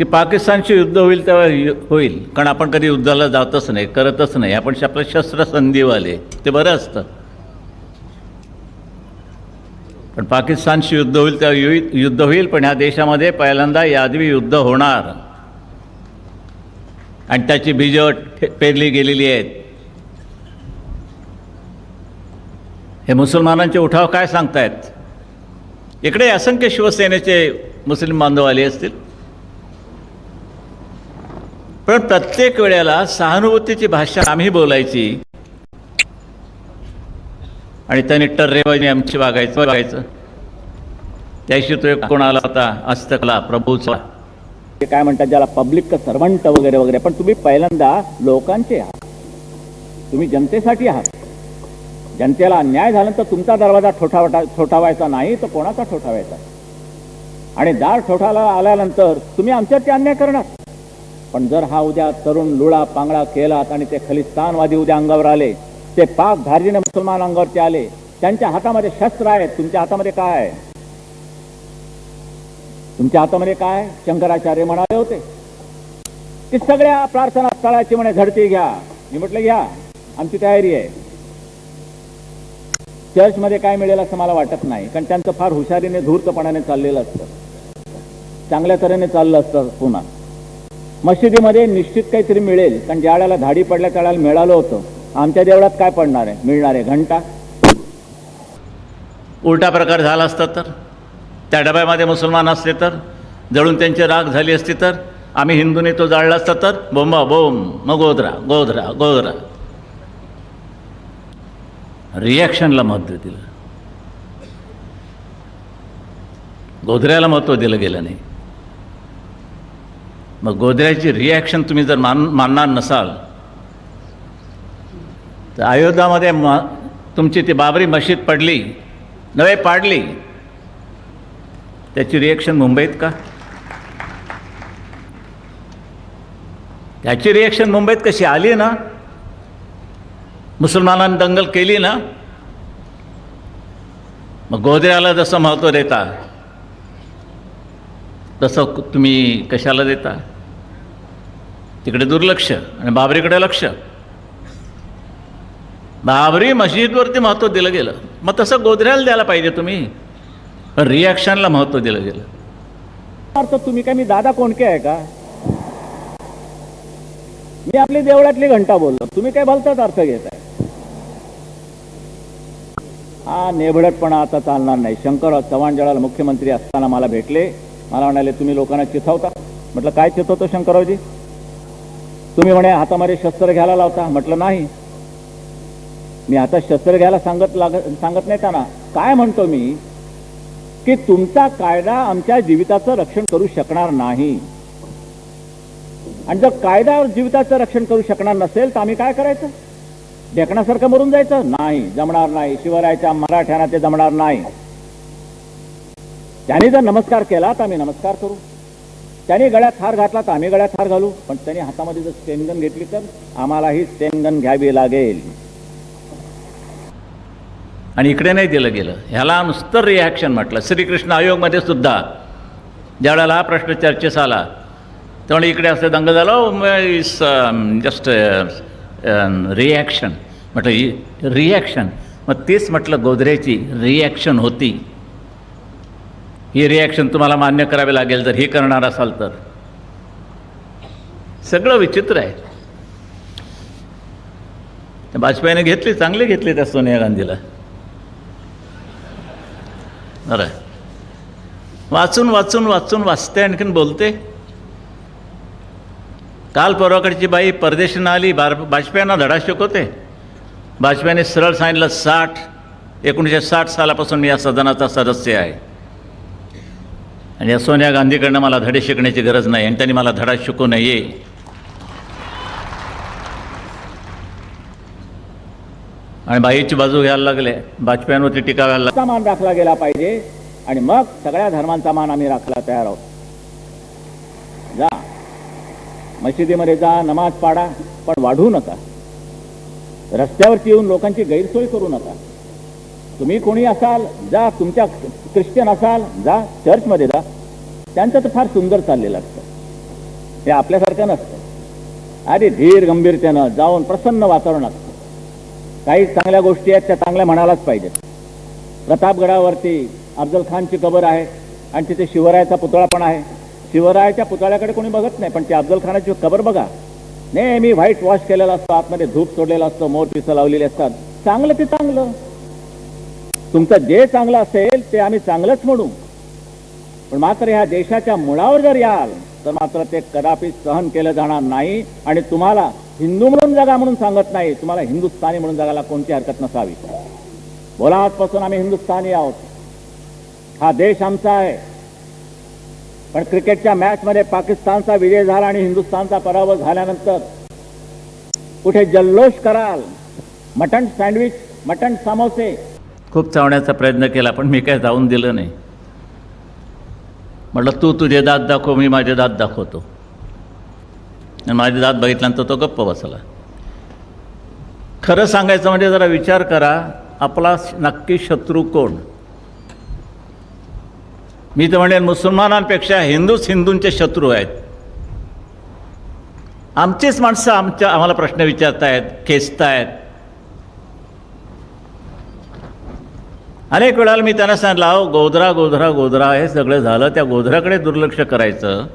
की पाकिस्तानशी युद्ध होईल तेव्हा होईल. कारण आपण कधी युद्धाला जातच नाही करतच नाही. आपण आपलं शस्त्रसंधीवाले. ते बरं असतं. पण पाकिस्तानशी युद्ध होईल तेव्हा युद्ध होईल पण ह्या देशामध्ये पहिल्यांदा यादवी युद्ध होणार. आणि त्याची बीजं पेरली गेलेली आहेत. हे मुसलमानांचे उठाव काय सांगतायत? इकडे असंख्य शिवसेनेचे मुस्लिम बांधव आले असतील. पण प्रत्येक वेळेला सहानुभूतीची भाषा आम्ही बोलायची. आणि त्याने टर्रेबाजी आमची वागायचं वागायचं. त्याशी तो एक कोण आला होता? हस्तकला प्रभूचा. ते काय म्हणतात ज्याला पब्लिक सर्वंट वगैरे वगैरे. पण तुम्ही पहिल्यांदा लोकांचे आहात. तुम्ही जनतेसाठी आहात. जनतेला अन्याय तर तुमचा दरवाजा ठोठावटा ठोठावायचा नाही तर कोणाचा ठोठावायचा आणि दार ठोठाला आल्यानंतर तुम्ही आमच्यावरती अन्याय करणार. पण जर हा उद्या तरुण लुळा पांगळा केलात आणि ते खलिस्तानवादी उद्या अंगावर आले ते पाक धार्जिने मुसलमान अंगावरचे आले त्यांच्या हातामध्ये शस्त्र आहेत तुमच्या हातामध्ये काय? आहे तुमच्या हातामध्ये काय? शंकराचार्य म्हणाले होते. की सगळ्या प्रार्थना स्थळाची म्हणे झडती घ्या. मी म्हटलं घ्या. आमची तयारी आहे. चर्चमध्ये काय मिळेल असं मला वाटत नाही कारण त्यांचं फार हुशारीने धूर्तपणाने चाललेलं असतं. चांगल्या तऱ्हेने चाललं असतं पुन्हा. मशिदीमध्ये निश्चित काहीतरी मिळेल कारण ज्या वेळेला धाडी पडल्या त्या वेळेला मिळालं होतं. आमच्या देवळात काय पडणार आहे? मिळणार आहे घंटा? उलटा प्रकार झाला असता तर? त्या डब्यामध्ये मुसलमान असते तर? जळून त्यांची राग झाली असती तर? आम्ही हिंदूने तो जाळला असता तर? बोंबा बोंब मग गोधरा गोधरा गोधरा. रिॲक्शनला महत्त्व दिलं. गोधऱ्याला महत्त्व दिलं गेलं नाही. मग गोधऱ्याची रिॲक्शन तुम्ही जर मान मानणार नसाल तर अयोध्यामध्ये म तुमची ती बाबरी मशीद पडली. नव्हे पाडली. त्याची रिॲक्शन मुंबईत का? त्याची रिॲक्शन मुंबईत कशी आली ना? मुसलमानांनी दंगल केली ना? मग गोधऱ्याला जसं महत्त्व देता तसं तुम्ही कशाला देता? तिकडे दुर्लक्ष आणि बाबरीकडे लक्ष. बाबरी मशीदवरती महत्त्व दिलं गेलं. मग तसं गोधऱ्याला द्यायला पाहिजे तुम्ही. पण रिॲक्शनला महत्त्व दिलं गेलं. अर्थ तुम्ही काय मी दादा कोणके आहे का? मी आपली देवळातली घंटा बोललो. तुम्ही काय भलताच अर्थ घेताय हा नेभडटपणा आता चालणार नाही. शंकरराव चव्हाण जळाला मुख्यमंत्री असताना मला भेटले. मला म्हणाले तुम्ही लोकांना चिथवता. म्हटलं काय चिथवतो शंकररावजी? तुम्ही म्हणे हातामध्ये शस्त्र घ्यायला लावता. म्हटलं नाही. मी आता शस्त्र घ्यायला सांगत लाग सांगत नाही त्यांना. काय म्हणतो मी? की तुमचा कायदा आमच्या जीविताचं रक्षण करू शकणार नाही. आणि जर कायदा जीविताचं रक्षण करू शकणार नसेल तर आम्ही काय करायचं? ढेकण्यासारखं मरून जायचं? नाही जमणार नाही. शिवरायाच्या मराठ्यांना ते जमणार नाही. त्यांनी जर नमस्कार केला तर आम्ही नमस्कार करू. त्याने गळ्यात हार घातला तर आम्ही गळ्यात हार घालू. पण त्याने हातामध्ये जर स्टेनगन घेतली तर आम्हालाही स्टेनगन घ्यावी लागेल. आणि इकडे नाही दिलं गेलं. ह्याला नुसतं रिॲक्शन म्हटलं. श्रीकृष्ण आयोगमध्ये सुद्धा ज्यावेळेला हा प्रश्न चर्चेस आला त्यामुळे इकडे असं दंग झालं इस जस्ट रिॲक्शन म्हटलं रिॲक्शन मग तेच म्हटलं गोदरेची रिॲक्शन होती. ही रिॲक्शन तुम्हाला मान्य करावी लागेल जर हे करणार असाल तर. सगळं विचित्र आहे. वाजपेयीने घेतली चांगली घेतली त्या सोनिया गांधीला. बरं. वाचून वाचून वाचून वाचते आणखीन बोलते. काल परवाकडची बाई परदेशीनं आली बार वाजपेयांना धडा शिकवते. वाजपेयीने सरळ सांगितलं साठ एकोणीसशे साठ सालापासून मी या सदनाचा सदस्य आहे. आणि या सोनिया गांधीकडनं मला धडे शिकण्याची गरज नाही आणि त्यांनी मला धडा शिकू नये. आणि बाईची बाजू घ्यायला लागले. वाजपेयींवरती टीका घ्यायला चा मान राखला गेला पाहिजे आणि मग सगळ्या धर्मांचा मान आम्ही राखला तयार आहोत. जा. मशिदीमध्ये जा नमाज पाडा पण वाढू नका. रस्त्यावरती येऊन लोकांची गैरसोय करू नका. तुम्ही कोणी असाल जा तुमच्या ख्रिश्चन असाल जा चर्चमध्ये जा. त्यांचं तर फार सुंदर चाललेलं असतं. हे आपल्यासारखं नसतं. अरे धीर गंभीरतेनं जाऊन प्रसन्न वातावरण असतं. काही चांगल्या गोष्टी आहेत त्या चांगल्या म्हणायलाच पाहिजेत. प्रतापगडावरती अफजल खानची कबर आहे आणि तिथे शिवरायाचा पुतळा पण आहे. शिवरायाच्या पुतळ्याकडे कोणी बघत नाही पण ती अफजल खानाची कबर बघा. नेहमी व्हाईट वॉश केलेला असतो आतमध्ये धूप सोडलेला असतो मोर पिसं लावलेली असतात. चांगलं ते चांगलं. तुमचं जे चांगलं असेल ते आम्ही चांगलंच म्हणू. पण मात्र ह्या देशाच्या मुळावर जर याल तर मात्र ते कदापि सहन केलं जाणार नाही आणि तुम्हाला हिंदू म्हणून जगा म्हणून सांगत नाही. तुम्हाला हिंदुस्थानी म्हणून जगाला कोणती हरकत नसावी. बोला आजपासून आम्ही हिंदुस्थानी आहोत. हा देश आमचा आहे. पण क्रिकेटच्या मॅच मध्ये पाकिस्तानचा विजय झाला आणि हिंदुस्थानचा पराभव झाल्यानंतर कुठे जल्लोष कराल? मटण सँडविच मटण समोसे खूप चावण्याचा प्रयत्न केला पण मी काय जाऊन दिलं नाही. म्हटलं तू तुझे दात दाखव मी माझे दात दाखवतो. आणि माझे दात बघितल्यानंतर तो गप्प बसला. खरं सांगायचं म्हणजे जरा विचार करा आपला नक्की शत्रू कोण? मी तर म्हणेन मुसलमानांपेक्षा हिंदूच हिंदूंचे शत्रू आहेत. आमचीच माणसं आमच्या आम्हाला प्रश्न विचारतायत खेचतायत. अनेक वेळाला मी त्यांना सांगितलं अहो गोधरा गोधरा गोधरा. हे सगळं झालं. त्या गोधराकडे दुर्लक्ष करायचं.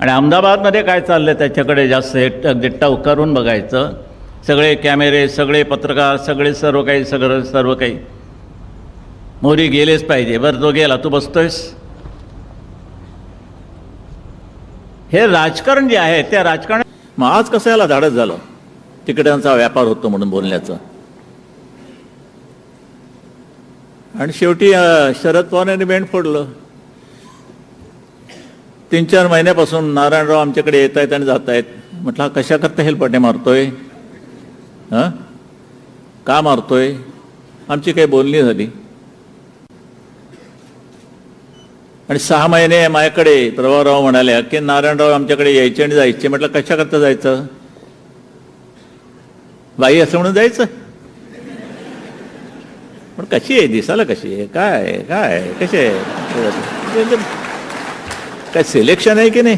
आणि अहमदाबादमध्ये काय चाललं त्याच्याकडे जास्त हे अगदी टवकारून बघायचं. सगळे कॅमेरे सगळे पत्रकार सगळे सर्व काही सगळं सर्व काही. मोरी गेलेच पाहिजे. बरं तो गेला. तू बसतोयस? हे राजकारण जे आहे त्या राजकारण मग आज कसं याला धाडस झालं? तिकिटांचा व्यापार होतो म्हणून बोलण्याचं. आणि शेवटी शरद पवारांनी बेंड फोडलं. तीन चार महिन्यापासून नारायणराव आमच्याकडे येत आहेत आणि जात आहेत. म्हटलं हा कशा करता मारतोय? हां? का मारतोय? आमची काही बोलणी झाली. आणि सहा महिने माझ्याकडे प्रभावराव म्हणाल्या की नारायणराव आमच्याकडे यायचे आणि जायचे. म्हटलं कशाकरता जायचं? बाई असं म्हणून जायचं? पण कशी आहे? दिसायला कशी आहे? काय आहे? काय आहे? कशी आहे? काय सिलेक्शन आहे की नाही?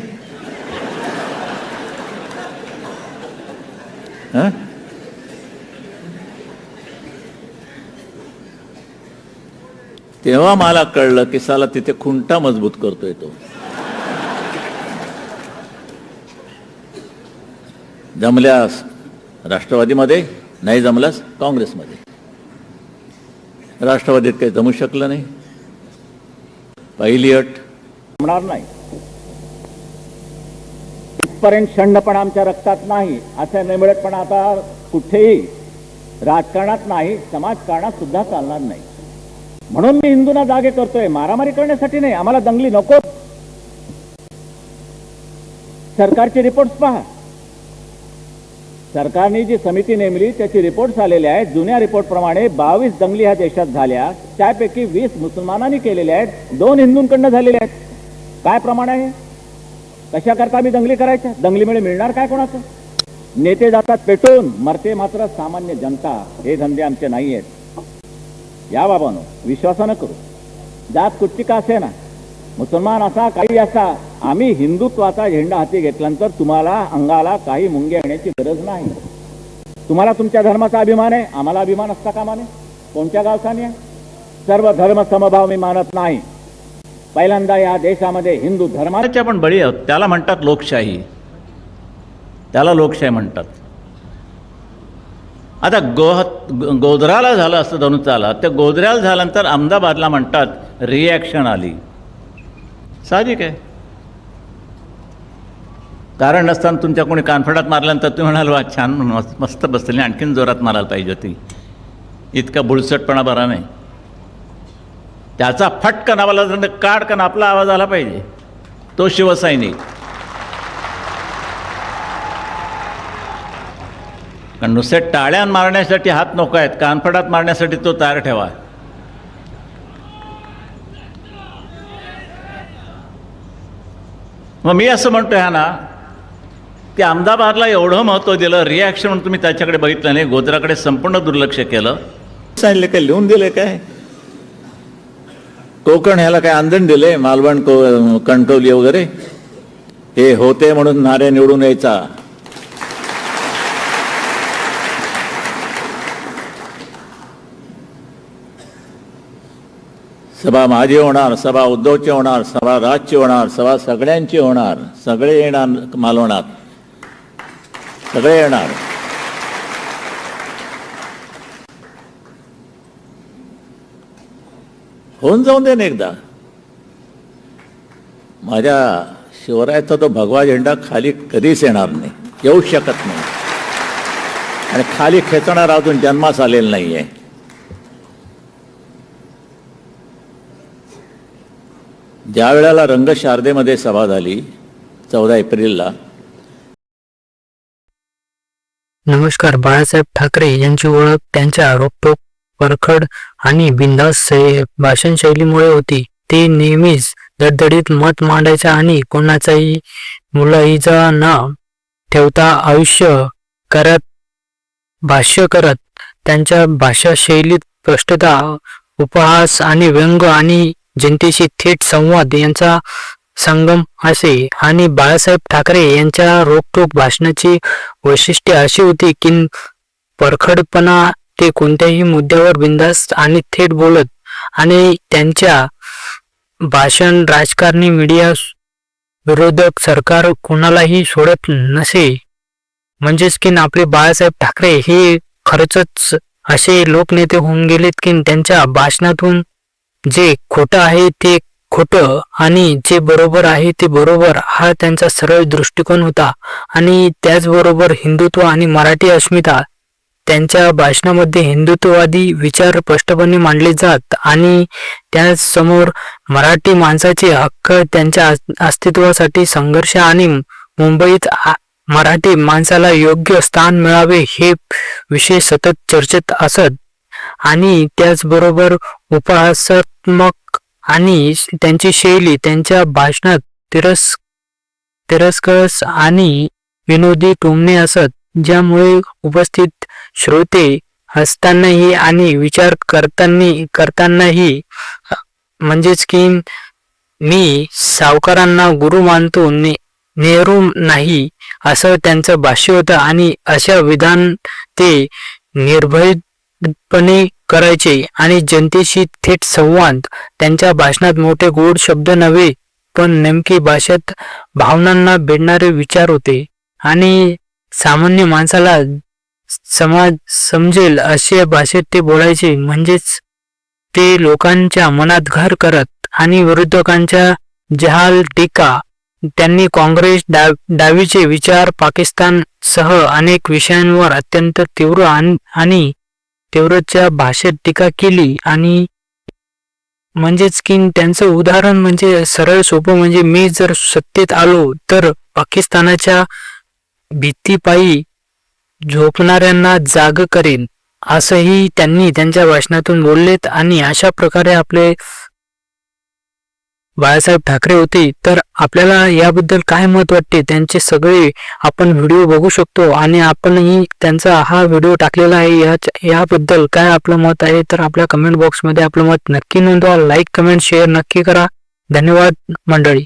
तेव्हा मला कळलं की साला तिथे खुंटा मजबूत करतोय तो. जमल्यास राष्ट्रवादीमध्ये नाही जमल्यास काँग्रेसमध्ये. राष्ट्रवादीत काही जमू शकलं नाही. पहिली अट. जमणार नाही. इथपर्यंत शंडपणा आमच्या रक्तात नाही असं निमिळतपणा आता कुठेही राजकारणात नाही समाजकारणात सुद्धा चालणार नाही. म्हणून मी हिंदूंना जागे करतोय मारामारी करण्यासाठी नाही आम्हाला दंगली नको. सरकारचे रिपोर्ट्स पहा. सरकारने जी समिती नेमली त्याचे रिपोर्ट्स आलेले आहेत जुन्या रिपोर्टप्रमाणे बावीस दंगली ह्या देशात झाल्या. त्यापैकी वीस मुसलमानांनी केलेल्या आहेत. दोन हिंदूंकडनं झालेल्या आहेत. काय प्रमाण आहे? कशा करता आम्ही दंगली करायच्या? दंगलीमुळे मिळणार काय कोणाचं? नेते जातात पेटून. मरते मात्र सामान्य जनता. हे धंदे आमचे नाही आहेत या बाबानो विश्वासानं करू. जात कुठची का असे ना मुसलमान असा काही असा. आम्ही हिंदुत्वाचा झेंडा हाती घेतल्यानंतर तुम्हाला अंगाला काही मुंगे येण्याची गरज नाही. तुम्हाला तुमच्या धर्माचा अभिमान आहे? आम्हाला अभिमान असता का माने कोणत्या गावसाने सर्व धर्म समभाव मी मानत नाही. पहिल्यांदा या देशामध्ये हिंदू धर्माचे आपण पण बळी आहोत. त्याला म्हणतात लोकशाही. त्याला लोकशाही म्हणतात. आता गोह गोधराला झालं असं धनुचाला चाला त्या गोधऱ्याला झाल्यानंतर अहमदाबादला म्हणतात रिॲक्शन आली. साहजिक आहे. कारण नसताना तुमच्या कोणी कानफडात मारल्यानंतर तुम्ही म्हणाल वा छान मस्त मस्त बसली आणखीन जोरात मारायला पाहिजे होती. इतका बुळसटपणा बरा नाही. त्याचा फटकन आवाज काढकन आपला आवाज आला पाहिजे तो शिवसैनिक. कारण नुसते टाळ्यान मारण्यासाठी हात नको आहेत कानफडात मारण्यासाठी तो तयार ठेवा. मग मी असं म्हणतो हा ना की अहमदाबादला एवढं महत्त्व दिलं रिॲक्शन म्हणून तुम्ही त्याच्याकडे बघितलं नाही गोदराकडे संपूर्ण दुर्लक्ष केलं. सांगितलं काय लिहून दिलं काय? कोकण ह्याला काय आंदण दिले मालवण को कणकवली वगैरे? हे होते म्हणून नारे निवडून यायचा. सभा माझी होणार सभा उद्धवची होणार सभा राजची होणार सभा सगळ्यांची होणार. सगळे येणार मालवणात सगळे येणार. होऊन जाऊन दे ना एकदा. माझ्या शिवरायाचा तो भगवा झेंडा खाली कधीच येणार नाही. येऊ शकत नाही. आणि खाली खेचणार अजून जन्मास आलेला नाहीये. ज्या वेळेला रंगशारदेमध्ये सभा झाली चौदा एप्रिलला नमस्कार बाळासाहेब ठाकरे यांची ओळख त्यांच्या रोखोक परखड आणि बिंदास भाषण शैलीमुळे होती. ते नेहमीच दडदडीत मत मांडायचा आणि कोणाचाही मुलाईचा न ठेवता आयुष्य करत भाष्य करत त्यांच्या भाषा शैलीत स्पष्टता उपहास आणि व्यंग आणि जनतेशी थेट संवाद यांचा संगम असे आणि बाळासाहेब ठाकरे यांच्या रोखोक भाषणाची वैशिष्ट्ये अशी होती की परखडपणा ते कोणत्याही मुद्द्यावर बिंदास्त आणि थेट बोलत आणि त्यांच्या भाषण राजकारणी मीडिया विरोधक सरकार कोणालाही सोडत नसे. म्हणजेच की आपले बाळासाहेब ठाकरे हे खरंच असे लोकनेते होऊन गेलेत की त्यांच्या भाषणातून जे खोटं आहे ते खोटं आणि जे बरोबर आहे ते बरोबर हा त्यांचा सरळ दृष्टिकोन होता. आणि त्याचबरोबर हिंदुत्व आणि मराठी अस्मिता त्यांच्या भाषणामध्ये हिंदुत्ववादी विचार स्पष्टपणे मांडले जात आणि त्यासमोर मराठी माणसाचे हक्क त्यांच्या अस्तित्वासाठी संघर्ष आणि मुंबईत मराठी माणसाला योग्य स्थान मिळावे हे विषय सतत चर्चेत असत. आणि त्याचबरोबर उपासक उपहासात्मक आणि त्यांची शैली त्यांच्या भाषणात तिरस तिरस्कस आणि विनोदी टोमणे असत ज्यामुळे उपस्थित श्रोते हसतानाही आणि विचार करताना करतानाही म्हणजेच की मी सावकारांना गुरु मानतो ने नेहरू नाही असं त्यांचं भाष्य होतं. आणि अशा विधान ते निर्भयपणे करायचे. आणि जनतेशी थेट संवाद. त्यांच्या भाषणात मोठे गोड शब्द नव्हे पण नेमकी भाषेत भावनांना भेटणारे विचार होते. आणि सामान्य माणसाला समाज समजेल अशा भाषेत ते बोलायचे म्हणजेच ते लोकांच्या मनात घर करत आणि विरोधकांच्या जहाल टीका. त्यांनी काँग्रेस डा डावीचे विचार पाकिस्तान सह अनेक विषयांवर अत्यंत तीव्र आन- आणि तीव्रच्या भाषेत टीका केली आणि म्हणजेच की त्यांचं उदाहरण म्हणजे सरळ सोपं म्हणजे मी जर सत्तेत आलो तर पाकिस्तानाच्या भीतीपायी झोपणाऱ्यांना जाग करेन असंही त्यांनी त्यांच्या भाषणातून बोललेत आणि अशा प्रकारे आपले बाळासाहेब ठाकरे होते तर आपल्याला याबद्दल काय मत वाटते? त्यांचे सगळे आपण व्हिडिओ बघू शकतो आणि आपणही त्यांचा हा व्हिडिओ टाकलेला आहे. या याबद्दल काय आपलं मत आहे? तर आपल्या कमेंट बॉक्समध्ये आपलं मत नक्की नोंदवा. लाईक कमेंट शेअर नक्की करा. धन्यवाद मंडळी.